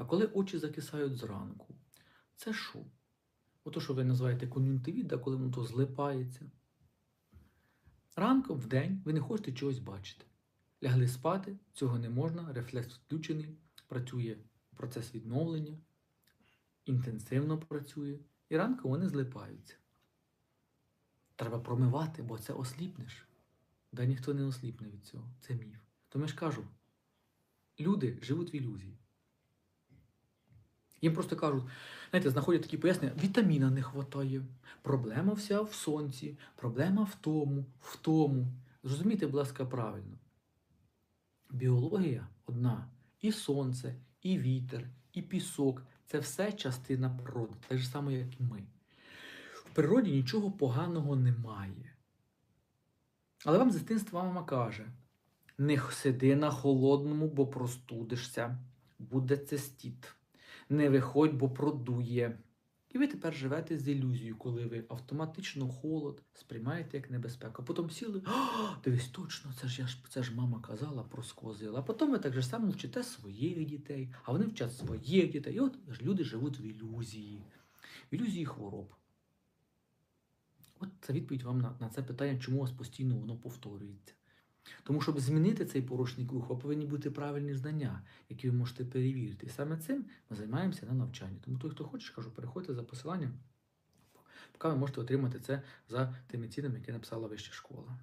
А коли очі закисають зранку, це що? Ото, що ви називаєте кон'юнктивіт, да, коли воно то злипається. Ранком в день ви не хочете чогось бачити. Лягли спати, цього не можна, рефлекс включений, працює процес відновлення, інтенсивно працює, і ранком вони злипаються. Треба промивати, бо це осліпнеш. Да ніхто не осліпне від цього. Це міф. Тому я ж кажу, люди живуть в ілюзії. Їм просто кажуть, знаєте, знаходять такі пояснення, вітаміна не вистачає, проблема вся в сонці, проблема в тому, в тому. Зрозумійте, будь ласка, правильно. Біологія одна. І сонце, і вітер, і пісок це все частина природи, так же саме, як і ми. В природі нічого поганого немає. Але вам з дитинства мама каже: не сиди на холодному, бо простудишся, буде цистіт. Не виходь, бо продує. І ви тепер живете з ілюзією, коли ви автоматично холод сприймаєте як небезпеку. Потім сіли, «А, дивись, точно, це ж я це ж мама казала, проскозила. А потім ви так же само вчите своїх дітей, а вони вчать своїх дітей. І от люди живуть в ілюзії, в ілюзії хвороб. От це відповідь вам на, на це питання, чому у вас постійно воно повторюється. Тому, щоб змінити цей порочний круг, повинні бути правильні знання, які ви можете перевірити. І саме цим ми займаємося на навчанні. Тому той, хто хоче, кажу, переходьте за посиланням, поки ви можете отримати це за тими цінами, які написала вища школа.